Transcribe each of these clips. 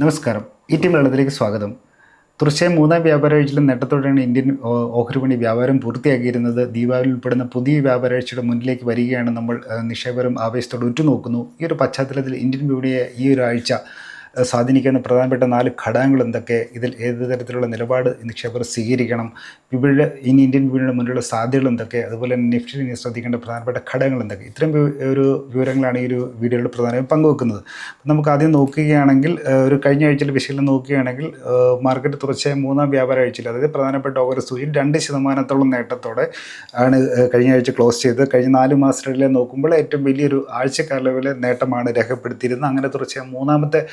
നമസ്കാരം. ഈ ടീം വെള്ളത്തിലേക്ക് സ്വാഗതം. തീർച്ചയായും മൂന്നാം വ്യാപാരാഴ്ചയിലെ നേട്ടത്തോടെയാണ് ഇന്ത്യൻ ഓഹരിപണി വ്യാപാരം പൂർത്തിയാക്കിയിരുന്നത്. ദീപാവലി ഉൾപ്പെടുന്ന പുതിയ വ്യാപാരാഴ്ചയുടെ മുന്നിലേക്ക് വരികയാണ് നമ്മൾ നിക്ഷേപരും ആവേശത്തോടെ ഉറ്റുനോക്കുന്നു. ഈ ഒരു പശ്ചാത്തലത്തിൽ ഇന്ത്യൻ വിപണിയെ ഈ ഒരു ആഴ്ച ആ, സ്വാധീനിക്കുന്ന പ്രധാനപ്പെട്ട നാല് ഘടകങ്ങൾ എന്തൊക്കെ? ഇതിൽ ഏത് തരത്തിലുള്ള നിലപാട് നിക്ഷേപകർ സ്വീകരിക്കണം? വിപണിയുടെ ഇനി ഇന്ത്യൻ വിപണിയുടെ മുന്നിലുള്ള സാധ്യതകൾ എന്തൊക്കെ? അതുപോലെ തന്നെ നിഫ്റ്റിയിൽ ഇനി ശ്രദ്ധിക്കേണ്ട പ്രധാനപ്പെട്ട ഘടകങ്ങൾ എന്തൊക്കെ? ഇത്തരം ഒരു വിവരങ്ങളാണ് ഈ ഒരു വീഡിയോയിൽ പ്രധാനമായും പങ്കുവെക്കുന്നത്. നമുക്ക് ആദ്യം നോക്കുകയാണെങ്കിൽ ഒരു കഴിഞ്ഞ ആഴ്ചയിൽ വിശകലനം നോക്കുകയാണെങ്കിൽ മാർക്കറ്റ് തുടർച്ചയായ മൂന്നാം വ്യാപാര ആഴ്ചയിൽ അതായത് പ്രധാനപ്പെട്ട ഓഹരി സൂചി രണ്ട് ശതമാനത്തോളം നേട്ടത്തോടെ ആണ് കഴിഞ്ഞ ആഴ്ച ക്ലോസ് ചെയ്തത്. കഴിഞ്ഞ നാല് മാസത്തിലെ നോക്കുമ്പോൾ ഏറ്റവും വലിയൊരു ആഴ്ചക്കാലവിലെ നേട്ടമാണ് രേഖപ്പെടുത്തിയിരുന്നത്. അങ്ങനെ തുടർച്ചയായ മൂന്നാമത്തെ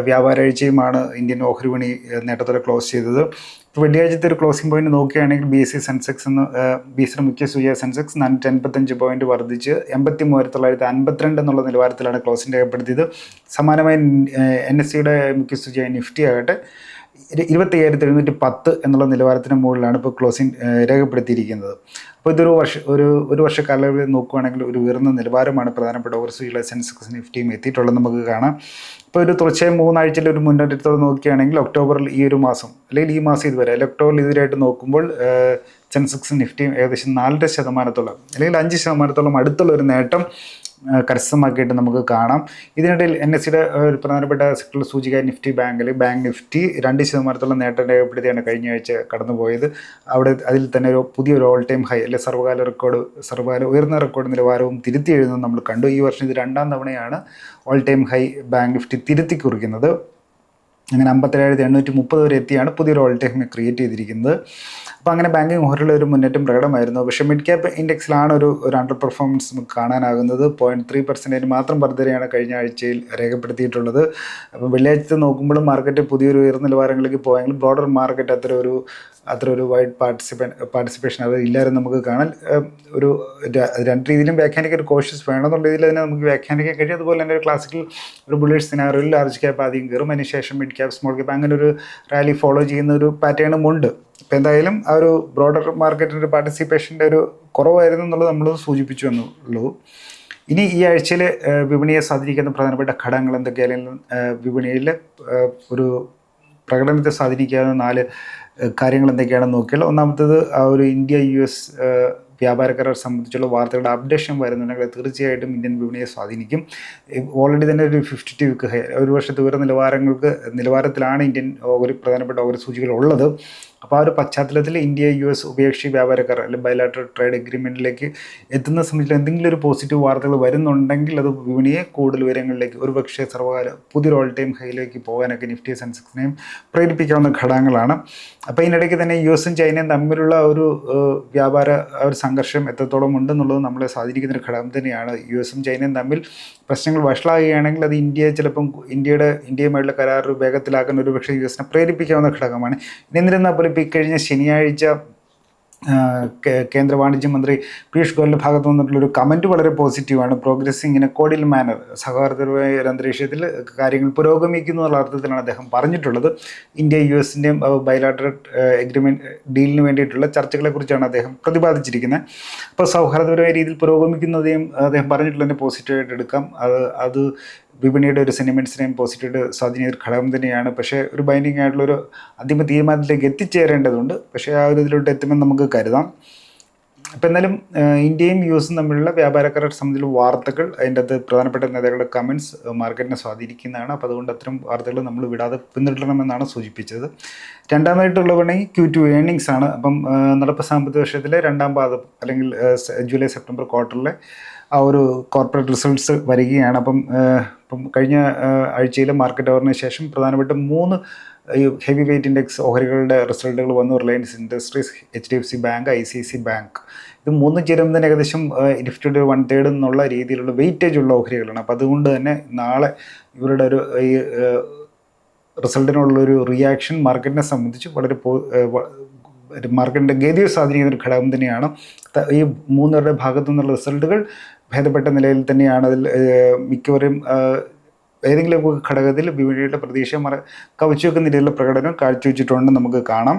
വ്യാപാരാഴ്ചയുമാണ് ഇന്ത്യൻ ഓഹരി വിപണി നേട്ടത്തോടെ ക്ലോസ് ചെയ്തത്. ഇപ്പോൾ വെള്ളിയാഴ്ചത്തെ ഒരു ക്ലോസിംഗ് പോയിന്റ് നോക്കുകയാണെങ്കിൽ ബി എസ് സി സെൻസെക്സ് എന്ന് ബി എസ് മുഖ്യ സൂചിക സെൻസെക്സ് നാനൂറ്റി അൻപത്തഞ്ച് പോയിന്റ് വർദ്ധിച്ച് എൺപത്തി മൂവായിരത്തി തൊള്ളായിരത്തി അൻപത്തിരണ്ട് എന്നുള്ള നിലവാരത്തിലാണ് ക്ലോസിംഗ് രേഖപ്പെടുത്തിയത്. സമാനമായി എൻ എസ് സിയുടെ മുഖ്യ സൂചിക നിഫ്റ്റി ആകട്ടെ ഇരു- ഇരുപത്തി അയ്യായിരത്തി എഴുന്നൂറ്റി പത്ത് എന്നുള്ള നിലവാരത്തിന് മുകളിലാണ് ഇപ്പോൾ ക്ലോസിംഗ് രേഖപ്പെടുത്തിയിരിക്കുന്നത്. അപ്പോൾ ഇതൊരു വർഷ ഒരു ഒരു വർഷ കാലയളവിൽ നോക്കുകയാണെങ്കിൽ ഒരു ഉയർന്ന നിലവാരമാണ് പ്രധാനപ്പെട്ട ഓവർസീസിലെ സെൻസെക്സ് നിഫ്റ്റിയും എത്തിയിട്ടുള്ളത് നമുക്ക് കാണാം. ഇപ്പോൾ ഒരു തുടർച്ചയായി മൂന്നാഴ്ചയിലെ ഒരു മുന്നേറ്റത്തോടെ നോക്കുകയാണെങ്കിൽ ഒക്ടോബറിൽ ഈ ഒരു മാസം അല്ലെങ്കിൽ ഈ മാസം ഇതുവരെ അല്ലെങ്കിൽ ഒക്ടോബറിൽ ഇതുവരെയായിട്ട് നോക്കുമ്പോൾ സെൻസെക്സ് നിഫ്റ്റിയും ഏകദേശം നാലര ശതമാനത്തോളം അല്ലെങ്കിൽ അഞ്ച് ശതമാനത്തോളം അടുത്തുള്ള ഒരു നേട്ടം കരസ്ഥമാക്കിയിട്ട് നമുക്ക് കാണാം. ഇതിനിടയിൽ എൻ എസ് സിയുടെ ഒരു പ്രധാനപ്പെട്ട സെക്ടറിൽ സൂചിക നിഫ്റ്റി ബാങ്കിൽ ബാങ്ക് നിഫ്റ്റി രണ്ട് ശതമാനത്തോളം നേട്ടം രേഖപ്പെടുത്തിയാണ് കഴിഞ്ഞ ആഴ്ച കടന്നുപോയത്. അവിടെ അതിൽ തന്നെ ഒരു പുതിയൊരു ഓൾ ടൈം ഹൈ അല്ലെ സർവകാല റെക്കോർഡ് സർവകാല ഉയർന്ന റെക്കോർഡ് നിലവാരവും തിരുത്തി എഴുതുന്നത് നമ്മൾ കണ്ടു. ഈ വർഷം ഇത് രണ്ടാം തവണയാണ് all time high bank Nifty തിരുത്തി കുറിക്കുന്നത്. അങ്ങനെ അമ്പത്തേഴായിരത്തി എണ്ണൂറ്റി മുപ്പത് വരെ എത്തിയാണ് പുതിയൊരു ഓൾ ടൈം ക്രിയേറ്റ് ചെയ്തിരിക്കുന്നത്. അപ്പോൾ അങ്ങനെ ബാങ്കിങ് ഓഹരിയുടെ ഒരു മുന്നേറ്റം പ്രകടമായിരുന്നു. പക്ഷേ മിഡ് ക്യാപ്പ് ഇൻഡെക്സിലാണ് ഒരു അണ്ടർ പെർഫോമൻസ് നമുക്ക് കാണാനാകുന്നത്. പോയിന്റ് ത്രീ പെർസെന്റേജ് മാത്രം വർധനയാണ് കഴിഞ്ഞ ആഴ്ചയിൽ രേഖപ്പെടുത്തിയിട്ടുള്ളത്. അപ്പോൾ വെള്ളിയാഴ്ച നോക്കുമ്പോഴും മാർക്കറ്റ് പുതിയൊരു ഉയർന്ന നിലവാരങ്ങളിലേക്ക് പോയെങ്കിലും ബ്രോഡർ മാർക്കറ്റ് അത്ര ഒരു അത്ര ഒരു വൈഡ് പാർട്ടിസിപ്പൻ പാർട്ടിസിപ്പേഷൻ അത് ഇല്ലായിരുന്നു നമുക്ക് കാണാൻ. ഒരു രണ്ട് രീതിയിലും വ്യാഖ്യാനിക്കാൻ ഒരു കോഷ്യസ് വേണമെന്നുള്ള രീതിയിൽ അതിനെ നമുക്ക് വ്യാഖ്യാനിക്കാൻ കഴിയും. അതുപോലെ തന്നെ ഒരു ക്ലാസിക്കൽ ഒരു ബുള്ളറ്റ് സിനാറിയിൽ ലാർജ് ക്യാപ്പ് ആദ്യം കയറും. അതിനുശേഷം മിഡ് ക്യാപ്പ് സ്മോൾ ക്യാപ്പ് അങ്ങനെ ഒരു റാലി ഫോളോ ചെയ്യുന്ന ഒരു പാറ്റേണും ഉണ്ട്. അപ്പോൾ എന്തായാലും ആ ഒരു ബ്രോഡർ മാർക്കറ്റിന്റെ പാർട്ടിസിപ്പേഷന്റെ ഒരു കുറവായിരുന്നു എന്നുള്ളത് നമ്മൾ സൂചിപ്പിച്ചു എന്നുള്ളൂ. ഇനി ഈ ആഴ്ചയിൽ വിപണിയെ സ്വാധീനിക്കുന്ന പ്രധാനപ്പെട്ട ഘടകങ്ങൾ എന്തൊക്കെയാണെങ്കിലും വിപണിയിലെ ഒരു പ്രകടനത്തെ സ്വാധീനിക്കാവുന്ന നാല് കാര്യങ്ങൾ എന്തൊക്കെയാണെന്ന് നോക്കിയാൽ ഒന്നാമത്തേത് ആ ഒരു ഇന്ത്യ യു എസ് വ്യാപാര കരാർ സംബന്ധിച്ചുള്ള വാർത്തകളുടെ അപ്ഡേഷൻ വരുന്നുണ്ടെങ്കിൽ തീർച്ചയായിട്ടും ഇന്ത്യൻ വിപണിയെ സ്വാധീനിക്കും. ഓൾറെഡി തന്നെ ഒരു ഫിഫ്റ്റി ടു വീക്ക് ഒരു വർഷത്തെ ഉയർന്ന നിലവാരങ്ങൾക്ക് നിലവാരത്തിലാണ് ഇന്ത്യൻ ഒരു പ്രധാനപ്പെട്ട ഒരു സൂചികൾ ഉള്ളത്. അപ്പോൾ ആ ഒരു പശ്ചാത്തലത്തിൽ ഇന്ത്യ യു എസ് ഉഭയകക്ഷി വ്യാപാര കരാർ അല്ലെങ്കിൽ ബയലാട്രൽ ട്രേഡ് എഗ്രിമെന്റിലേക്ക് എത്തുന്ന സംബന്ധിച്ച് എന്തെങ്കിലും ഒരു പോസിറ്റീവ് വാർത്തകൾ വരുന്നുണ്ടെങ്കിൽ അത് വിപണിയെ കൂടുതൽ ഉയരങ്ങളിലേക്ക് ഒരു പക്ഷേ സർവകാല പുതിയൊരു ഓൾ ടൈം ഹൈയിലേക്ക് പോകാനൊക്കെ നിഫ്റ്റി സെൻസെക്സിനെയും പ്രേരിപ്പിക്കാവുന്ന ഘടകങ്ങളാണ്. അപ്പോൾ ഇതിനിടയ്ക്ക് തന്നെ യു എസും ചൈനയും തമ്മിലുള്ള ഒരു വ്യാപാര ഒരു സംഘർഷം എത്രത്തോളം ഉണ്ടെന്നുള്ളത് നമ്മളെ സ്വാധീനിക്കുന്ന ഒരു ഘടകം തന്നെയാണ്. യു എസും ചൈനയും തമ്മിൽ പ്രശ്നങ്ങൾ വഷളാകുകയാണെങ്കിൽ അത് ഇന്ത്യയെ ചിലപ്പം ഇന്ത്യയുടെ ഇന്ത്യയുമായിട്ടുള്ള കരാർ വേഗത്തിലാക്കുന്ന ഒരു പക്ഷേ യു എസിനെ പ്രേരിപ്പിക്കാവുന്ന ഘടകമാണ്. എന്നിരുന്നാൽ പോലും ഇപ്പോൾ ഇക്കഴിഞ്ഞ ശനിയാഴ്ച കേന്ദ്ര വാണിജ്യ മന്ത്രി പീയൂഷ് ഗോയലിന്റെ ഭാഗത്ത് നിന്നിട്ടുള്ള ഒരു കമന്റ് വളരെ പോസിറ്റീവാണ്. Progressing in a cordial manner സഹോദരമായ ഒരു അന്തരീക്ഷത്തിൽ കാര്യങ്ങൾ പുരോഗമിക്കുന്നു എന്നുള്ള അർത്ഥത്തിലാണ് അദ്ദേഹം പറഞ്ഞിട്ടുള്ളത്. ഇന്ത്യ യു എസിന്റെയും ബയലാറ്ററൽ എഗ്രിമെന്റ് ഡീലിന് വേണ്ടിയിട്ടുള്ള ചർച്ചകളെക്കുറിച്ചാണ് അദ്ദേഹം പ്രതിപാദിച്ചിരിക്കുന്നത്. അപ്പോൾ സൗഹാർദ്ദപരമായ രീതിയിൽ പുരോഗമിക്കുന്നതെയും അദ്ദേഹം പറഞ്ഞിട്ടുള്ളതിനെ പോസിറ്റീവായിട്ട് എടുക്കാം. അത് അത് വിപണിയുടെ ഒരു സെന്റിമെന്റ്സിനെയും പോസിറ്റീവ് സ്വാധീനിച്ച ഒരു ഘടകം തന്നെയാണ്. പക്ഷേ ഒരു ബൈൻഡിങ് ആയിട്ടുള്ള ഒരു അന്തിമ തീരുമാനത്തിലേക്ക് എത്തിച്ചേരേണ്ടതുണ്ട്. പക്ഷേ ആ ഒരു ഇതിലോട്ട് എത്തുമെന്ന് നമുക്ക് കരുതാം. അപ്പം എന്നാലും ഇന്ത്യയും യു എസും തമ്മിലുള്ള വ്യാപാര കരാർ സംബന്ധിച്ചുള്ള വാർത്തകൾ അതിന്റെ അത് പ്രധാനപ്പെട്ട നേതാക്കളുടെ കമൻസ് മാർക്കറ്റിനെ സ്വാധീനിക്കുന്നതാണ്. അപ്പോൾ അതുകൊണ്ട് അത്തരം വാർത്തകൾ നമ്മൾ വിടാതെ പിന്തുടരണമെന്നാണ് സൂചിപ്പിച്ചത്. രണ്ടാമതായിട്ടുള്ള വേണമെങ്കിൽ ക്യൂ ടു ഏണിങ്സ് ആണ്. അപ്പം നടപ്പ് സാമ്പത്തിക വർഷത്തിലെ രണ്ടാം പാദം അല്ലെങ്കിൽ ജൂലൈ സെപ്റ്റംബർ ക്വാർട്ടറിലെ ആ ഒരു കോർപ്പറേറ്റ് റിസൾട്ട്സ് വരികയാണ്. അപ്പം ഇപ്പം കഴിഞ്ഞ ആഴ്ചയിൽ മാർക്കറ്റ് അവറിന് ശേഷം പ്രധാനപ്പെട്ട മൂന്ന് ഈ ഹെവി വെയിറ്റ് ഇൻഡെക്സ് ഓഹരികളുടെ റിസൾട്ടുകൾ വന്നു. Reliance Industries H D F C bank I C C bank ഇത് മൂന്ന് ചേരുമ്പോൾ തന്നെ ഏകദേശം നിഫ്റ്റിയുടെ വൺ തേർഡ് എന്നുള്ള രീതിയിലുള്ള വെയിറ്റേജ് ഉള്ള ഓഹരികളാണ്. അപ്പോൾ അതുകൊണ്ട് തന്നെ നാളെ ഇവരുടെ ഒരു ഈ റിസൾട്ടിനുള്ളൊരു റിയാക്ഷൻ മാർക്കറ്റിനെ സംബന്ധിച്ച് വളരെ മാർക്കറ്റിന്റെ ഗതിയെ സ്വാധീനിക്കുന്ന ഒരു ഘടകം തന്നെയാണ്. ഈ മൂന്നുപേരുടെ ഭാഗത്തു നിന്നുള്ള റിസൾട്ടുകൾ ഭേദപ്പെട്ട നിലയിൽ തന്നെയാണ് അതിൽ മിക്കവരും ഏതെങ്കിലും ഘടകത്തിൽ വിപണിയുടെ പ്രതീക്ഷ മറ കവച്ചു വെക്കുന്ന രീതിയിലുള്ള പ്രകടനം കാഴ്ചവെച്ചിട്ടുണ്ടെന്ന് നമുക്ക് കാണാം.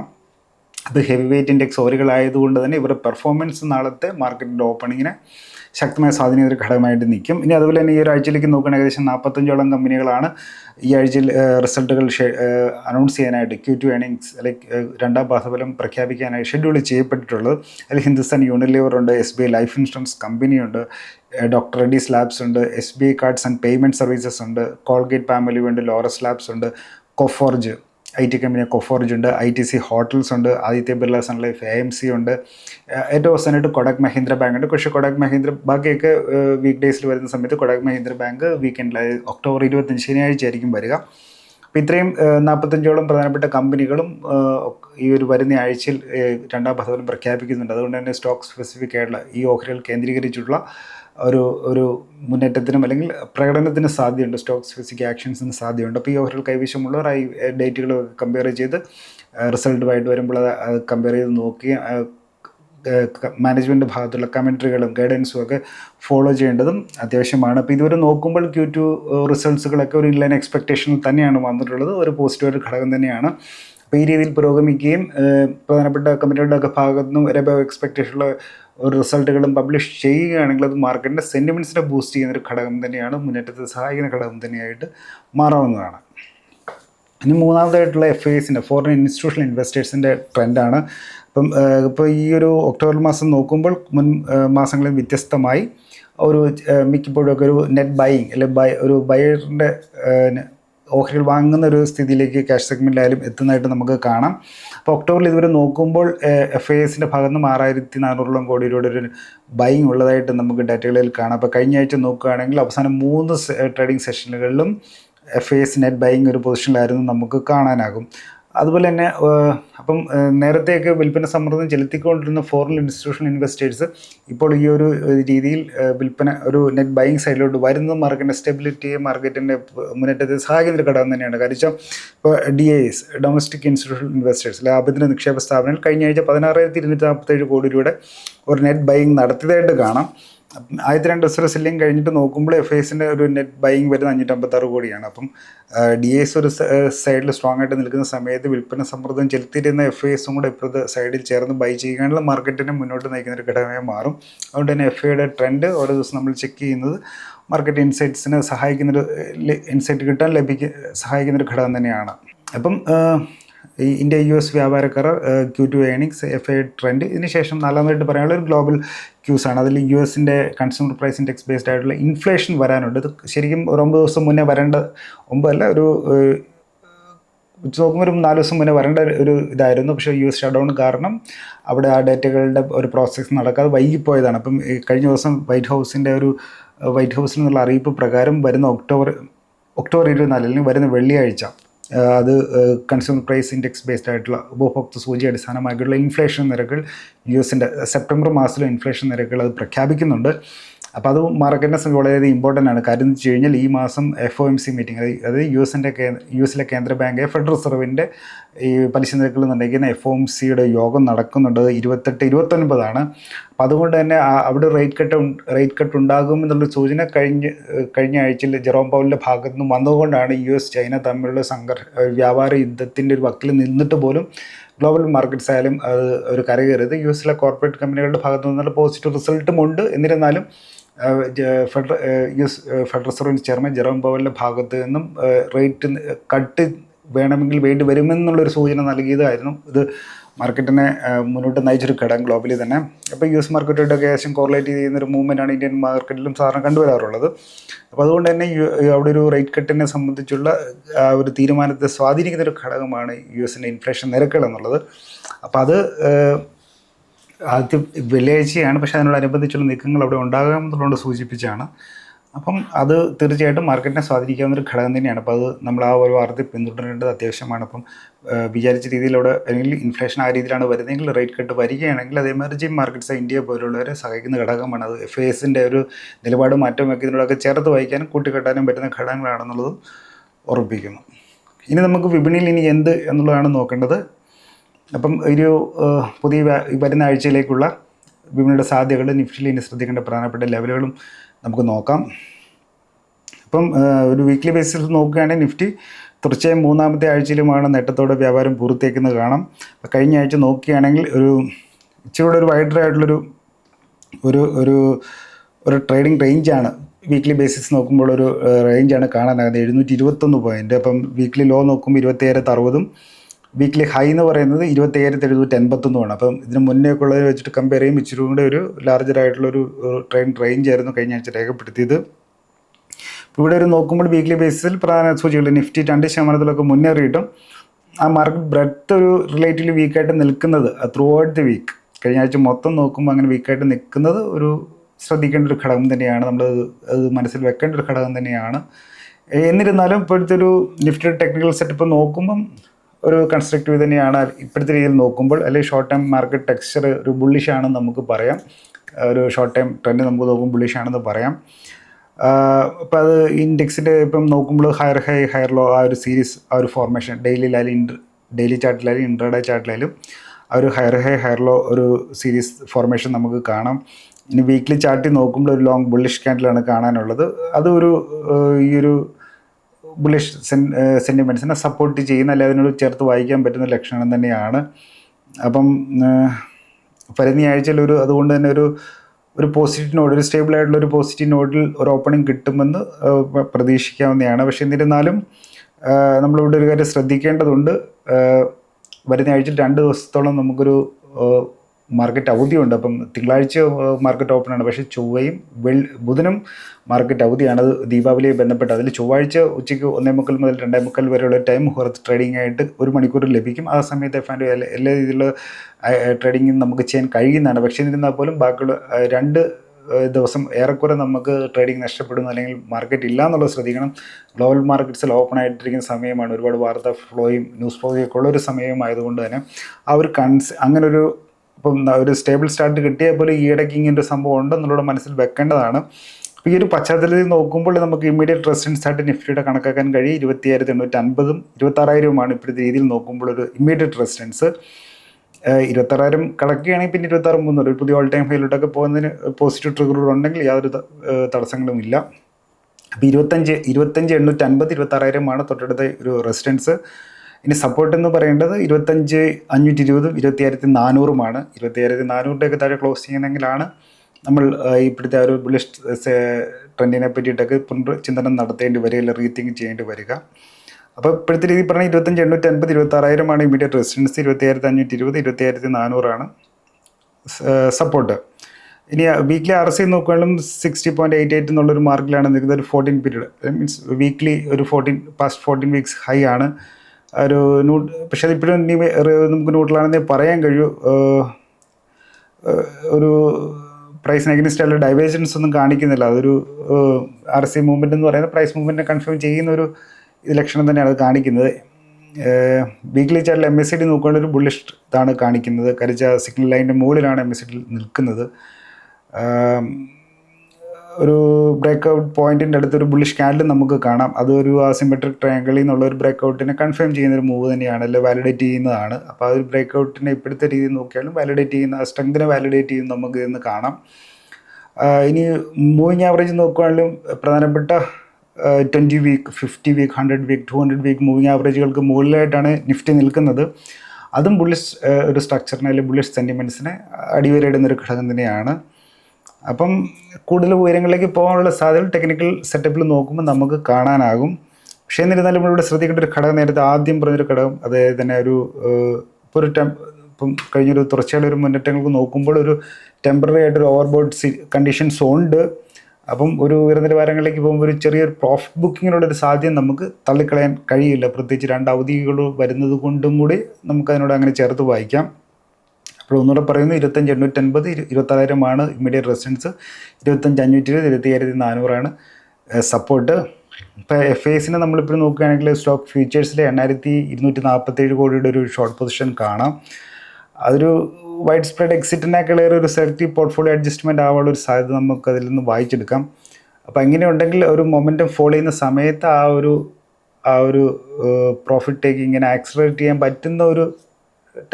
അത് ഹെവി വെയിറ്റ് ഇൻഡെക്സ് ഓരുകളായതുകൊണ്ട് തന്നെ ഇവരുടെ പെർഫോമൻസ് നാളത്തെ മാർക്കറ്റിന്റെ ഓപ്പണിങ്ങിനെ ശക്തമായ സ്വാധീനം ഒരു ഘടകമായിട്ട് നിൽക്കും. ഇനി അതുപോലെ തന്നെ ഈ ഒരു ആഴ്ചയിലേക്ക് നോക്കുകയാണെങ്കിൽ ഏകദേശം നാൽപ്പത്തഞ്ചോളം കമ്പനികളാണ് ഈ ആഴ്ചയിൽ റിസൾട്ടുകൾ അനൗൺസ് ചെയ്യാനായിട്ട് ക്യൂ ടു ഏണിങ്സ് അല്ലെങ്കിൽ രണ്ടാം പാസഫലം പ്രഖ്യാപിക്കാനായി ഷെഡ്യൂൾ ചെയ്യപ്പെട്ടിട്ടുള്ളത്. അതിൽ ഹിന്ദുസ്ഥാൻ യൂണിലിവർ ഉണ്ട് S B I life insurance കമ്പനിയുണ്ട് doctor Reddy's labs ഉണ്ട് S B I cards and payment services ഉണ്ട് കോൾഗേറ്റ് ഫാമിലി ഉണ്ട് ലോറസ് ലാബ്സ് ഉണ്ട് Coforge I T company Coforge ഉണ്ട് ഐ ടി സി ഹോട്ടൽസ് ഉണ്ട് Aditya Birla Sun Life A M C ഉണ്ട് ഏറ്റവും അവസാനമായിട്ട് Kodagu Mahindra bank ഉണ്ട്. പക്ഷേ കൊടക് മഹീന്ദ്ര ബാക്കിയൊക്കെ വീക്ക് ഡേയ്സിൽ വരുന്ന സമയത്ത് കൊടക് മഹീന്ദ്ര ബാങ്ക് വീക്കെൻഡിൽ ഒക്ടോബർ ഇരുപത്തഞ്ച് ശനിയാഴ്ച ആയിരിക്കും വരിക. അപ്പോൾ ഇത്രയും നാൽപ്പത്തഞ്ചോളം പ്രധാനപ്പെട്ട കമ്പനികളും ഈ ഒരു വരുന്ന ആഴ്ചയിൽ രണ്ടാം പദവിലും പ്രഖ്യാപിക്കുന്നുണ്ട്. അതുകൊണ്ട് തന്നെ സ്റ്റോക്ക് സ്പെസിഫിക് ആയിട്ടുള്ള ഈ ഓഹരികൾ കേന്ദ്രീകരിച്ചിട്ടുള്ള ഒരു ഒരു മുന്നേറ്റത്തിനും അല്ലെങ്കിൽ പ്രകടനത്തിന് സാധ്യതയുണ്ട്. സ്റ്റോക്ക് സ്പെസിഫിക് ആക്ഷൻസിന് സാധ്യതയുണ്ട്. അപ്പോൾ ഈ ഓഹരികൾ കൈവശമുള്ളവർ ആ ഡേറ്റുകൾ കമ്പയർ ചെയ്ത് റിസൾട്ടുമായിട്ട് വരുമ്പോൾ അത് കമ്പയർ ചെയ്ത് നോക്കി മാനേജ്മെന്റ് ഭാഗത്തുള്ള കമൻട്രികളും ഗൈഡൻസും ഒക്കെ ഫോളോ ചെയ്യേണ്ടതും അത്യാവശ്യമാണ്. അപ്പോൾ ഇതുവരെ നോക്കുമ്പോൾ ക്യൂ ടു റിസൾട്ട്സുകളൊക്കെ ഒരു ഇൻലൈൻ എക്സ്പെക്റ്റേഷനിൽ തന്നെയാണ് വന്നിട്ടുള്ളത്. ഒരു പോസിറ്റീവ് ഒരു ഘടകം തന്നെയാണ്. അപ്പോൾ ഈ രീതിയിൽ പുരോഗമിക്കുകയും പ്രധാനപ്പെട്ട കമ്പനികളുടെ ഒക്കെ ഭാഗത്തു എക്സ്പെക്റ്റേഷനുള്ള ഒരു റിസൾട്ടുകളും പബ്ലിഷ് ചെയ്യുകയാണെങ്കിൽ അത് മാർക്കറ്റിന്റെ സെന്റിമെന്റ്സിനെ ബൂസ്റ്റ് ചെയ്യുന്ന ഒരു ഘടകം തന്നെയാണ് മുന്നേറ്റത്തെ സഹായിക്കുന്ന ഘടകം തന്നെയായിട്ട് മാറാവുന്നതാണ്. ഇനി മൂന്നാമതായിട്ടുള്ള എഫ് ഐസിന്റെ ഫോറിൻ ഇൻസ്റ്റിറ്റ്യൂഷണൽ ഇൻവെസ്റ്റേഴ്സിന്റെ ട്രെൻഡാണ് ഏഹ് ഇപ്പോൾ ഈ ഒരു ഒക്ടോബർ മാസം നോക്കുമ്പോൾ മുൻ മാസങ്ങളിൽ വ്യത്യസ്തമായി ഒരു ഏഹ് മിക്കപ്പോഴും ഒക്കെ ഒരു നെറ്റ് ബൈയിങ് അല്ലെങ്കിൽ ബൈ ഒരു ബയറിന്റെ ഓഹരികൾ വാങ്ങുന്ന ഒരു സ്ഥിതിയിലേക്ക് ക്യാഷ് സെഗ്മെന്റിലായാലും എത്തുന്നതായിട്ട് നമുക്ക് കാണാം. അപ്പോൾ ഒക്ടോബറിൽ ഇതുവരെ നോക്കുമ്പോൾ എഫ് ഐ എസിന്റെ ഭാഗത്ത് നിന്ന് ആറായിരത്തി നാനൂറോളം കോടി രൂപയുടെ ഒരു ബൈങ് ഉള്ളതായിട്ട് നമുക്ക് ഡാറ്റകളിൽ കാണാം. അപ്പോൾ കഴിഞ്ഞ ആഴ്ച നോക്കുകയാണെങ്കിൽ അവസാനം മൂന്ന് trading സെഷനുകളിലും F I S net buying ഒരു പൊസിഷനിലായിരുന്നു നമുക്ക് കാണാനാകും. അതുപോലെ തന്നെ അപ്പം നേരത്തെയൊക്കെ വിൽപ്പന സമ്മർദ്ദം ചെലുത്തിക്കൊണ്ടിരുന്ന ഫോറിൻ ഇൻസ്റ്റിറ്റ്യൂഷണൽ ഇൻവെസ്റ്റേഴ്സ് ഇപ്പോൾ ഈ ഒരു രീതിയിൽ വിൽപ്പന ഒരു നെറ്റ് ബൈയിങ് സൈഡിലോട്ട് വരുന്നത് മാർക്കറ്റിന്റെ സ്റ്റെബിലിറ്റിയെ മാർക്കറ്റിന്റെ മുന്നേറ്റത്തെ സഹായിക്കുന്ന ഒരു ഘടകം തന്നെയാണ് കാരണം ഇപ്പോൾ D S domestic institutional investors ലാഭത്തിന്റെ നിക്ഷേപ സ്ഥാപനങ്ങൾ കഴിഞ്ഞ ആഴ്ച പതിനാറായിരത്തി ഇരുന്നൂറ്റി നാൽപ്പത്തേഴ് കോടി രൂപയുടെ ഒരു നെറ്റ് ബൈയിങ് നടത്തിയതായിട്ട് കാണാം. ആദ്യത്തെ രണ്ട് ദിവസം സെല്ലിങ് കഴിഞ്ഞിട്ട് നോക്കുമ്പോൾ എഫ് ഐസിന്റെ ഒരു നെറ്റ് ബൈങ് വരുന്ന അഞ്ഞൂറ്റമ്പത്താറ് കോടിയാണ്. അപ്പം ഡി എസ് ഒരു സൈഡിൽ സ്ട്രോങ് ആയിട്ട് നിൽക്കുന്ന സമയത്ത് വിൽപ്പന സമ്മർദ്ദം ചെലുത്തിയിരുന്ന എഫ് ഐസും കൂടെ ഇപ്പോഴത്തെ സൈഡിൽ ചേർന്ന് ബൈ ചെയ്യുകയാണെങ്കിൽ മാർക്കറ്റിനെ മുന്നോട്ട് നയിക്കുന്ന ഒരു ഘടകമായി മാറും. അതുകൊണ്ട് തന്നെ എഫ് ഐയുടെ ട്രെൻഡ് ഓരോ ദിവസം നമ്മൾ ചെക്ക് ചെയ്യുന്നത് മാർക്കറ്റ് ഇൻസൈറ്റ്സിനെ സഹായിക്കുന്നൊരു ഇൻസൈറ്റ് കിട്ടാൻ ലഭിക്ക സഹായിക്കുന്നൊരു ഘടകം തന്നെയാണ്. അപ്പം India U S വ്യാപാരക്കാർ Q two earnings F I trend ഇതിന് ശേഷം നാലാമതായിട്ട് പറയാനുള്ള ഒരു ഗ്ലോബൽ ക്യൂസ് ആണ്. അതിൽ യു എസിന്റെ കൺസ്യൂമർ പ്രൈസ് ഇൻഡെക്സ് ബേസ്ഡ് ആയിട്ടുള്ള ഇൻഫ്ലേഷൻ വരാനുണ്ട്. ഇത് ശരിക്കും ഒരു ഒമ്പത് ദിവസം മുന്നേ വരേണ്ട ഒമ്പതല്ല ഒരു ഉച്ച നോക്കുമ്പോൾ ഒരു നാല് ദിവസം മുന്നേ വരേണ്ട ഒരു ഇതായിരുന്നു. പക്ഷേ യു എസ് ഷട്ട്ഡൗൺ കാരണം അവിടെ ആ ഡേറ്റകളുടെ ഒരു പ്രോസസ്സ് നടക്കാതെ വൈകിപ്പോയതാണ്. അപ്പം കഴിഞ്ഞ ദിവസം വൈറ്റ് ഹൗസിന്റെ ഒരു വൈറ്റ് ഹൗസിൽ നിന്നുള്ള അറിയിപ്പ് പ്രകാരം വരുന്ന ഒക്ടോബർ ഒക്ടോബർ ഇരുപത്തിനാല് അല്ലെങ്കിൽ വരുന്ന വെള്ളിയാഴ്ച അത് കൺസ്യൂമർ പ്രൈസ് ഇൻഡെക്സ് ബേസ്ഡ് ആയിട്ടുള്ള ഉപഭോക്തൃ സൂചി അടിസ്ഥാനമാക്കിയുള്ള ഇൻഫ്ലേഷൻ നിരക്കുകൾ യു എസിന്റെ സെപ്റ്റംബർ മാസത്തിലെ ഇൻഫ്ലേഷൻ നിരക്കുകൾ അത് പ്രഖ്യാപിക്കുന്നുണ്ട്. അപ്പോൾ അത് മാർക്കറ്റിനെ സംബന്ധിച്ച് വളരെയധികം ഇമ്പോർട്ടന്റ് ആണ്. കാര്യം എന്ന് വെച്ച് കഴിഞ്ഞാൽ ഈ മാസം F O M C meeting അതായത് യു എസിന്റെ യു എസിലെ കേന്ദ്ര ബാങ്ക് ഫെഡറൽ റിസർവിന്റെ ഈ പലിശ നിരക്കുകൾ നിർണയിക്കുന്ന എഫ് ഒ എം സിയുടെ യോഗം നടക്കുന്നുണ്ട്. ഇരുപത്തെട്ട് ഇരുപത്തൊൻപതാണ്. അപ്പോൾ അതുകൊണ്ട് തന്നെ അവിടെ റേറ്റ് കട്ട് റേറ്റ് കട്ട് ഉണ്ടാകും എന്നുള്ള സൂചന കഴിഞ്ഞ കഴിഞ്ഞ ആഴ്ചയിൽ ജെറോം പൗലിന്റെ ഭാഗത്തു നിന്നും വന്നതുകൊണ്ടാണ് യു എസ് ചൈന തമ്മിലുള്ള സംഘർഷ വ്യാപാര യുദ്ധത്തിന്റെ ഒരു വക്കിൽ നിന്നിട്ട് പോലും ഗ്ലോബൽ മാർക്കറ്റ്സ് ആയാലും അത് ഒരു കരകയറിയത്. യു എസിലെ കോർപ്പറേറ്റ് കമ്പനികളുടെ ഭാഗത്തു നിന്നുള്ള പോസിറ്റീവ് റിസൾട്ടും ഉണ്ട്. എന്നിരുന്നാലും federal U S federal reserve chairman Jerome പവലിന്റെ ഭാഗത്ത് നിന്നും റേറ്റ് കട്ട് വേണമെങ്കിൽ വേണ്ടി വരുമെന്നുള്ളൊരു സൂചന നൽകിയതായിരുന്നു. ഇത് മാർക്കറ്റിനെ മുന്നോട്ട് നയിച്ചൊരു ഘടകം ഗ്ലോബലി തന്നെ. അപ്പോൾ യു എസ് മാർക്കറ്റുമായിട്ടൊക്കെ ഏകദേശം കോറിലേറ്റ് ചെയ്യുന്ന ഒരു മൂവ്മെന്റാണ് ഇന്ത്യൻ മാർക്കറ്റിലും സാധാരണ കണ്ടുവരാറുള്ളത്. അപ്പോൾ അതുകൊണ്ട് തന്നെ അവിടെ ഒരു റേറ്റ് കട്ടിനെ സംബന്ധിച്ചുള്ള ഒരു തീരുമാനത്തെ സ്വാധീനിക്കുന്ന ഒരു ഘടകമാണ് യു എസിന്റെ ഇൻഫ്ലേഷൻ നിരക്കുകൾ എന്നുള്ളത്. അപ്പോൾ അത് ആദ്യം വെള്ളിയാഴ്ചയാണ്. പക്ഷേ അതിനോടനുബന്ധിച്ചുള്ള നീക്കങ്ങൾ അവിടെ ഉണ്ടാകാമെന്നുള്ളത് സൂചിപ്പിച്ചാണ്. അപ്പം അത് തീർച്ചയായിട്ടും മാർക്കറ്റിനെ സ്വാധീനിക്കാവുന്ന ഒരു ഘടകം തന്നെയാണ്. അപ്പോൾ അത് നമ്മൾ ആ ഒരു വാർത്തയെ പിന്തുടരേണ്ടത് അത്യാവശ്യമാണ്. അപ്പം വിചാരിച്ച രീതിയിൽ അവിടെ അല്ലെങ്കിൽ ഇൻഫ്ലേഷൻ ആ രീതിയിലാണ് വരുന്നതെങ്കിൽ റേറ്റ് കട്ട് വരികയാണെങ്കിൽ അത് എമർജിങ് മാർക്കറ്റ്സ് ഇന്ത്യ പോലുള്ളവരെ സഹായിക്കുന്ന ഘടകമാണ്. അത് എഫ് എസിന്റെ ഒരു നിലപാട് മാറ്റം വയ്ക്കുന്നതിനോടൊക്കെ ചേർത്ത് വായിക്കാനും കൂട്ടിക്കെട്ടാനും പറ്റുന്ന ഘടകങ്ങളാണെന്നുള്ളതും ഉറപ്പിക്കുന്നു. ഇനി നമുക്ക് വിപണിയിൽ ഇനി എന്ത് എന്നുള്ളതാണ് നോക്കേണ്ടത്. അപ്പം ഒരു പുതിയ വരുന്ന ആഴ്ചയിലേക്കുള്ള വിപണിയുടെ സാധ്യതകൾ നിഫ്റ്റിയിൽ ഇനി ശ്രദ്ധിക്കേണ്ട പ്രധാനപ്പെട്ട ലെവലുകളും നമുക്ക് നോക്കാം. അപ്പം ഒരു വീക്ക്ലി ബേസിൽ നോക്കുകയാണെങ്കിൽ നിഫ്റ്റി തീർച്ചയായും മൂന്നാമത്തെ ആഴ്ചയിലുമാണ് നേട്ടത്തോടെ വ്യാപാരം പൂർത്തിയാക്കുന്നത് കാണാം. കഴിഞ്ഞ ആഴ്ച നോക്കുകയാണെങ്കിൽ ഒരു ഇച്ചിരി കൂടെ ഒരു വൈഡർ ആയിട്ടുള്ളൊരു ഒരു ഒരു ഒരു ട്രേഡിംഗ് റേഞ്ചാണ് വീക്ക്ലി ബേസിസ് നോക്കുമ്പോൾ ഒരു റേഞ്ചാണ് കാണാനാകുന്നത്. എഴുന്നൂറ്റി ഇരുപത്തൊന്ന് പോയിന്റ് അപ്പം വീക്ക്ലി ലോ നോക്കുമ്പോൾ ഇരുപത്തിയേഴ് അറുപതും വീക്ക്ലി ഹൈ എന്ന് പറയുന്നത് ഇരുപത്തിയേഴത്ത് എഴുന്നൂറ്റി എൺപത്തൊന്നുമാണ് അപ്പം ഇതിന് മുന്നേ ഉള്ളത് വെച്ചിട്ട് കമ്പയർ ചെയ്യുമ്പോൾ ഇച്ചിരി കൂടെ ഒരു ലാർജർ ആയിട്ടുള്ള ഒരു ട്രെയിൻ റേഞ്ച് ആയിരുന്നു കഴിഞ്ഞ ആഴ്ച രേഖപ്പെടുത്തിയത്. ഇവിടെ ഒരു നോക്കുമ്പോൾ വീക്ക്ലി ബേസിൽ പ്രധാന സൂചികൾ നിഫ്റ്റി രണ്ട് ശതമാനത്തിലൊക്കെ മുന്നേറിയിട്ടും ആ മാർക്കറ്റ് ബ്രെഡ്ത്ത് ഒരു റിലേറ്റീവ്ലി വീക്കായിട്ട് നിൽക്കുന്നത് ത്രൂ ഔട്ട് ദി വീക്ക് കഴിഞ്ഞ ആഴ്ച മൊത്തം നോക്കുമ്പോൾ അങ്ങനെ വീക്കായിട്ട് നിൽക്കുന്നത് ഒരു ശ്രദ്ധിക്കേണ്ട ഒരു ഘടകം തന്നെയാണ്. നമ്മൾ അത് മനസ്സിൽ വെക്കേണ്ട ഒരു ഘടകം തന്നെയാണ്. എന്നിരുന്നാലും ഇപ്പോഴത്തെ ഒരു നിഫ്റ്റി ടെക്നിക്കൽ സെറ്റപ്പ് നോക്കുമ്പം ഒരു കൺസ്ട്രക്റ്റീവ് തന്നെയാണ് ഇപ്പോഴത്തെ രീതിയിൽ നോക്കുമ്പോൾ അല്ലെങ്കിൽ ഷോർട്ട് ടൈം മാർക്കറ്റ് ടെക്സ്ചർ ഒരു ബുള്ളിഷ് ആണെന്ന് നമുക്ക് പറയാം. ഒരു ഷോർട്ട് ടൈം ട്രെൻഡ് നമുക്ക് നോക്കുമ്പോൾ ബുള്ളിഷ് ആണെന്ന് പറയാം. അപ്പം അത് ഇൻഡെക്സിന്റെ ഇപ്പം നോക്കുമ്പോൾ ഹയർ ഹൈ ഹയർ ലോ ആ ഒരു സീരീസ് ആ ഒരു ഫോർമേഷൻ ഡെയിലിയിലായാലും ഇൻഡർ ഡെയിലി ചാർട്ടിലായാലും ഇൻട്രഡേ ചാർട്ടിലായാലും ആ ഒരു ഹയർ ഹൈ ഹയർ ലോ ഒരു സീരീസ് ഫോർമേഷൻ നമുക്ക് കാണാം. ഇനി വീക്ക്ലി ചാർട്ടിൽ നോക്കുമ്പോൾ ഒരു ലോങ് ബുള്ളിഷ് ക്യാൻഡിലാണ് കാണാനുള്ളത്. അത് ഒരു ഈ ഒരു ബുള്ളിഷ് സെൻ സെന്റിമെന്റ്സിനെ സപ്പോർട്ട് ചെയ്യുന്ന അല്ലെങ്കിൽ അതിനോട് ചേർത്ത് വായിക്കാൻ പറ്റുന്ന ലക്ഷണം തന്നെയാണ്. അപ്പം വരുന്ന ആഴ്ചയിൽ ഒരു അതുകൊണ്ട് തന്നെ ഒരു ഒരു പോസിറ്റീവ് നോട്ട് ഒരു സ്റ്റേബിൾ ആയിട്ടുള്ള ഒരു പോസിറ്റീവ് നോട്ടിൽ ഒരു ഓപ്പണിംഗ് കിട്ടുമെന്ന് പ്രതീക്ഷിക്കാവുന്നതാണ്. പക്ഷേ എന്നിരുന്നാലും നമ്മളിവിടെ ഒരു കാര്യം ശ്രദ്ധിക്കേണ്ടതുണ്ട്. വരുന്ന ആഴ്ചയിൽ രണ്ട് ദിവസത്തോളം നമുക്കൊരു മാർക്കറ്റ് അവധിയുണ്ട്. അപ്പം തിങ്കളാഴ്ച മാർക്കറ്റ് ഓപ്പൺ ആണ്. പക്ഷേ ചൊവ്വയും വെൾ ബുധനും മാർക്കറ്റ് അവധിയാണ്. അത് ദീപാവലിയെ ബന്ധപ്പെട്ട് അതിൽ ചൊവ്വാഴ്ച ഉച്ചയ്ക്ക് ഒന്നേ മുക്കൽ മുതൽ രണ്ടേ മുക്കൽ വരെയുള്ള ടൈം ഹോർത്ത് ട്രേഡിംഗ് ആയിട്ട് ഒരു മണിക്കൂർ ലഭിക്കും. ആ സമയത്ത് എഫ് ആൻഡ് എല്ലാ രീതിയിലുള്ള ട്രേഡിംഗ് നമുക്ക് ചെയ്യാൻ കഴിയുന്നതാണ്. പക്ഷേ എന്നിരുന്നാൽ പോലും ബാക്കിയുള്ള രണ്ട് ദിവസം ഏറെക്കുറെ നമുക്ക് ട്രേഡിംഗ് നഷ്ടപ്പെടുന്നു അല്ലെങ്കിൽ മാർക്കറ്റ് ഇല്ല എന്നുള്ളത് ശ്രദ്ധിക്കണം. ഗ്ലോബൽ മാർക്കറ്റ്സിൽ ഓപ്പൺ ആയിട്ടിരിക്കുന്ന സമയമാണ്. ഒരുപാട് വാർത്താ ഫ്ലോയും ന്യൂസ് ഫ്ലോയും ഒക്കെ ഉള്ള ഒരു സമയമായതുകൊണ്ട് തന്നെ ആ ഒരു കൺസ് അങ്ങനെ ഇപ്പം ഒരു സ്റ്റേബിൾ സ്റ്റാർട്ട് കിട്ടിയാൽ പോലും ഈ ഇടയ്ക്ക് ഇങ്ങനെ ഒരു സംഭവം ഉണ്ടെന്നുള്ളത് മനസ്സിൽ വെക്കേണ്ടതാണ്. അപ്പോൾ ഈ ഒരു പശ്ചാത്തലത്തിൽ നോക്കുമ്പോൾ നമുക്ക് ഇമ്മീഡിയറ്റ് റെസിഡൻസ് ആയിട്ട് നിഫ്റ്റിയുടെ കണക്കാക്കാൻ കഴിയും. ഇരുപത്തിയായിരത്തി എണ്ണൂറ്റി അൻപതും ഇരുപത്താറായിരവുമാണ് ഇപ്പോഴത്തെ രീതിയിൽ നോക്കുമ്പോൾ ഒരു ഇമ്മീഡിയറ്റ് റെസിഡൻസ് ഇരുപത്താറായിരം കടക്കുകയാണെങ്കിൽ പിന്നെ ഇരുപത്താറ് മുന്നൂറ് ഒരു പുതിയ ഓൾ ടൈം ഹൈയിലോട്ടൊക്കെ പോകുന്നതിന് പോസിറ്റീവ് ട്രിഗറുകൾ ഉണ്ടെങ്കിൽ യാതൊരു തടസ്സങ്ങളും ഇല്ല. അപ്പോൾ ഇരുപത്തഞ്ച് ഇരുപത്തഞ്ച് എണ്ണൂറ്റി അൻപത് ഇരുപത്താറായിരമാണ് തൊട്ടടുത്ത ഒരു റെസിഡൻസ് ഇനി സപ്പോർട്ട് എന്ന് പറയേണ്ടത് ഇരുപത്തഞ്ച് അഞ്ഞൂറ്റി ഇരുപതും ഇരുപത്തിയായിരത്തി നാനൂറുമാണ് ഇരുപത്തിയായിരത്തി നാനൂറിന്റെയൊക്കെ താഴെ ക്ലോസ് ചെയ്യുന്നെങ്കിലാണ് നമ്മൾ ഇപ്പോഴത്തെ ആ ഒരു ബുള്ളിഷ് ട്രെൻഡിനെ പറ്റിയിട്ടൊക്കെ പുനർ ചിന്തനം നടത്തേണ്ടി വരിക അല്ലെങ്കിൽ റീതിങ്ക് ചെയ്യേണ്ടി വരിക. അപ്പോൾ ഇപ്പോഴത്തെ രീതി പറഞ്ഞാൽ ഇരുപത്തഞ്ച് എണ്ണൂറ്റി അൻപത് ഇരുപത്തി ആറായിരമാണ് ഇമീഡിയറ്റ് റെസിഡൻസ് ഇരുപത്തിയായിരത്തി അഞ്ഞൂറ്റി ഇരുപത് ഇരുപത്തിയായിരത്തി നാനൂറാണ് സപ്പോർട്ട് ഇനി വീക്ക്ലി ആർ സി നോക്കുകയാണെങ്കിലും സിക്സ്റ്റി പോയിന്റ് എയ്റ്റ് എയ്റ്റ് എന്നുള്ളൊരു മാർക്കിലാണ് നിൽക്കുന്നത്. ഒരു ഫോർട്ടീൻ പീരീഡ് മീൻസ് വീക്ക്ലി ഒരു fourteen past fourteen weeks high ആണ്. ഒരു നൂട്ട് പക്ഷേ അതിപ്പോഴും ഇനി നമുക്ക് നോട്ടിലാണെന്ന് പറയാൻ കഴിയൂ. ഒരു പ്രൈസ് നെഗനിസ്റ്റ് അല്ല ഡൈവേഴ്സൻസ് ഒന്നും കാണിക്കുന്നില്ല. അതൊരു ആർ സി മൂവ്മെന്റ് എന്ന് പറയുന്നത് പ്രൈസ് മൂവ്മെന്റിനെ കൺഫേം ചെയ്യുന്ന ഒരു ലക്ഷണം തന്നെയാണ് അത് കാണിക്കുന്നത്. വീക്ക്ലി ചാർട്ടിൽ എം എസ് സി ഡി നോക്കുകയാണെങ്കിൽ ഒരു ബുള്ളിഷ് ഇതാണ് കാണിക്കുന്നത്. കരിച്ച സിഗ്നൽ ലൈനിന്റെ മുകളിലാണ് എം എസ് സി ഡി നിൽക്കുന്നത്. ഒരു ബ്രേക്ക് ഔട്ട് അടുത്ത് ഒരു ബുള്ളിഷ് കാൻഡിൽ നമുക്ക് കാണാം. അതൊരു അസിമെട്രിക് ട്രയാങ്കിളിൽ നിന്നുള്ള ഒരു ബ്രേക്ക് ഔട്ടിനെ കൺഫേം ചെയ്യുന്ന ഒരു മൂവ് തന്നെയാണ് അല്ലെങ്കിൽ വാലിഡേറ്റ് ചെയ്യുന്നതാണ്. അപ്പോൾ ആ ഒരു ബ്രേക്ക് ഔട്ടിനെ ഇപ്പോഴത്തെ രീതിയിൽ നോക്കിയാലും വാലിഡേറ്റ് ചെയ്യുന്ന സ്ട്രെങ്തിനെ വാലിഡേറ്റ് ചെയ്യുന്ന നമുക്ക് ഇന്ന് കാണാം. ഇനി മൂവിങ് ആവറേജ് നോക്കുകയാണെങ്കിലും പ്രധാനപ്പെട്ട twenty week fifty week hundred week two hundred week moving ആവറേജുകൾക്ക് മുകളിലായിട്ടാണ് നിഫ്റ്റി നിൽക്കുന്നത്. അതും ബുള്ളിഷ് ഒരു സ്ട്രക്ചറിനെ അല്ലെങ്കിൽ ബുള്ളിഷ് സെന്റിമെന്റ്സിനെ അടിവരയിടുന്ന ഒരു ഘടകം തന്നെയാണ്. അപ്പം കൂടുതൽ ഉയരങ്ങളിലേക്ക് പോകാനുള്ള സാധ്യത ടെക്നിക്കൽ സെറ്റപ്പിൽ നോക്കുമ്പോൾ നമുക്ക് കാണാനാകും. പക്ഷേ എന്നിരുന്നാലും ഇവിടെ ശ്രദ്ധിക്കേണ്ട ഒരു ഘടകം നേരത്തെ ആദ്യം പറഞ്ഞൊരു ഘടകം അതായത് തന്നെ ഒരു ഇപ്പോൾ ഒരു ടെം ഇപ്പം കഴിഞ്ഞൊരു തുടർച്ചയുടെ ഒരു മുന്നേറ്റങ്ങൾക്ക് നോക്കുമ്പോൾ ഒരു ടെമ്പററി ആയിട്ടൊരു ഓവർബോർഡ് കണ്ടീഷൻസ് ഉണ്ട്. അപ്പം ഒരു ഉയർന്ന നിലവാരങ്ങളിലേക്ക് പോകുമ്പോൾ ഒരു ചെറിയൊരു പ്രോഫിറ്റ് ബുക്കിങ്ങിനുള്ള ഒരു സാധ്യത നമുക്ക് തള്ളിക്കളയാൻ കഴിയില്ല. പ്രത്യേകിച്ച് രണ്ട് അവധികൾ വരുന്നത് കൊണ്ടും കൂടി നമുക്കതിനോട് അങ്ങനെ ചേർത്ത് വായിക്കാം. അപ്പോൾ ഒന്നുകൂടെ പറയുന്നത് ഇരുപത്തഞ്ച് എണ്ണൂറ്റൻപത് ഇരുപത്താറായിരമാണ് ഇമ്മീഡിയറ്റ് റെസിഡൻസ് ഇരുപത്തഞ്ച് അഞ്ഞൂറ്റി ഇരുപത് ഇരുപത്തിയായിരത്തി നാനൂറാണ് സപ്പോർട്ട് ഇപ്പോൾ എഫ് ഐസിനെ നമ്മളിപ്പോൾ നോക്കുകയാണെങ്കിൽ സ്റ്റോക്ക് ഫ്യൂച്ചേഴ്സിൽ എണ്ണായിരത്തി ഇരുന്നൂറ്റി നാൽപ്പത്തേഴ് കോടിയുടെ ഒരു ഷോർട്ട് പൊസിഷൻ കാണാം. അതൊരു വൈഡ് സ്പ്രെഡ് എക്സിറ്റിനേക്കാളേറെ ഒരു സെലക്റ്റീവ് പോർട്ട്ഫോളിയോ അഡ്ജസ്റ്റ്മെന്റ് ആവാനുള്ള ഒരു സാധ്യത നമുക്ക് അതിൽ നിന്ന് വായിച്ചെടുക്കാം. അപ്പോൾ അങ്ങനെ ഉണ്ടെങ്കിൽ ഒരു മൊമെന്റം ഫോളോ ചെയ്യുന്ന സമയത്ത് ആ ഒരു ആ ഒരു പ്രോഫിറ്റ് ടേക്കിങ്ങിനെ ആക്സലറേറ്റ് ചെയ്യാൻ പറ്റുന്ന ഒരു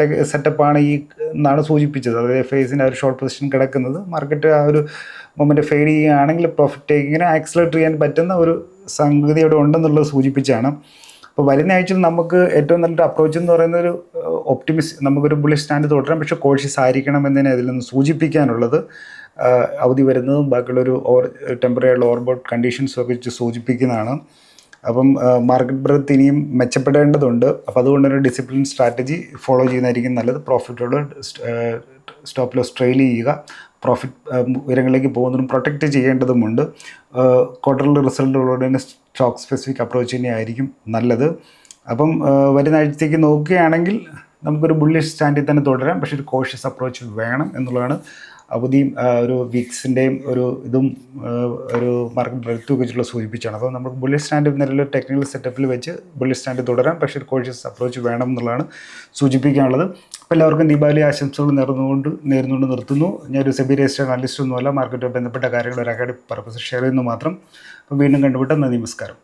ടെക് സെറ്റപ്പാണ് ഈ എന്നാണ് സൂചിപ്പിച്ചത്. അതായത് എഫ് ഐസിന്റെ ഒരു ഷോർട്ട് പൊസിഷൻ കിടക്കുന്നത്. മാർക്കറ്റ് ആ ഒരു മൊമെന്റ് ഫെയ്ഡ് ചെയ്യുകയാണെങ്കിൽ പ്രോഫിറ്റ് ടേക്കിങ്ങിനെ ആക്സലേറ്റ് ചെയ്യാൻ പറ്റുന്ന ഒരു സംഗതി അവിടെ ഉണ്ടെന്നുള്ളത് സൂചിപ്പിച്ചാണ്. അപ്പോൾ വരുന്ന ആഴ്ചയിൽ നമുക്ക് ഏറ്റവും നല്ലൊരു അപ്രോച്ച് എന്ന് പറയുന്ന ഒരു ഒപ്റ്റിമിസ് നമുക്കൊരു ബുള്ളിഷ് സ്റ്റാൻഡ് തുടരാം. പക്ഷേ കോഴ്സ് ആയിരിക്കണം എന്നതിനെ അതിൽ നിന്ന് സൂചിപ്പിക്കാനുള്ളത് ആ, അവധി വരുന്നതും ബാക്കിയുള്ളൊരു ഓവർ ടെമ്പററി ആയിട്ടുള്ള കണ്ടീഷൻസും ഒക്കെ വെച്ച് സൂചിപ്പിക്കുന്നതാണ്. അപ്പം മാർക്കറ്റ് ബ്രത്ത് ഇനിയും മെച്ചപ്പെടേണ്ടതുണ്ട്. അപ്പോൾ അതുകൊണ്ട് ഒരു ഡിസിപ്ലിൻ സ്ട്രാറ്റജി ഫോളോ ചെയ്യുന്നതായിരിക്കും നല്ലത്. പ്രോഫിറ്റോട് സ്റ്റോപ്പ് ലോസ് ട്രെയിൽ ചെയ്യുക. പ്രോഫിറ്റ് ഉയരങ്ങളിലേക്ക് പോകുന്നതും പ്രൊട്ടക്റ്റ് ചെയ്യേണ്ടതുമുണ്ട്. ക്വാർട്ടറിൽ റിസൾട്ടുകളോട് തന്നെ സ്റ്റോക്ക് സ്പെസിഫിക് അപ്രോച്ച് തന്നെയായിരിക്കും നല്ലത്. അപ്പം വരുന്ന ആഴ്ചത്തേക്ക് നോക്കുകയാണെങ്കിൽ നമുക്കൊരു ബുള്ളിഷ് സ്റ്റാൻഡിൽ തന്നെ തുടരാം. പക്ഷേ ഒരു കോഷ്യസ് അപ്രോച്ച് വേണം എന്നുള്ളതാണ് അവധിയും ഒരു വീക്സിന്റെയും ഒരു ഇതും ഒരു മാർക്കറ്റ് ബ്രെത്തും വെച്ചുള്ള സൂചിപ്പിച്ചാണ്. അപ്പോൾ നമുക്ക് ബുള്ളി സ്റ്റാൻഡ് നിലവിൽ ടെക്നിക്കൽ സെറ്റപ്പിൽ വെച്ച് ബുള്ളി സ്റ്റാൻഡ് തുടരാം. പക്ഷേ ഒരു കോഷ്യസ് അപ്രോച്ച് വേണം എന്നുള്ളതാണ് സൂചിപ്പിക്കാനുള്ളത്. അപ്പോൾ എല്ലാവർക്കും ദീപാവലി ആശംസകൾ നേർന്നുകൊണ്ട് നേരുന്നുകൊണ്ട് നിർത്തുന്നു. ഞാനൊരു സെബി രജിസ്റ്റർ അനലിസ്റ്റ് ഒന്നുമല്ല മാർക്കറ്റുമായി ബന്ധപ്പെട്ട കാര്യങ്ങൾ ഒരു അക്കാഡമിക് പർപ്പസ് ഷെയർ ചെയ്യുന്നു മാത്രം. അപ്പോൾ വീണ്ടും കണ്ടുപിട്ട നന്ദി നമസ്കാരം.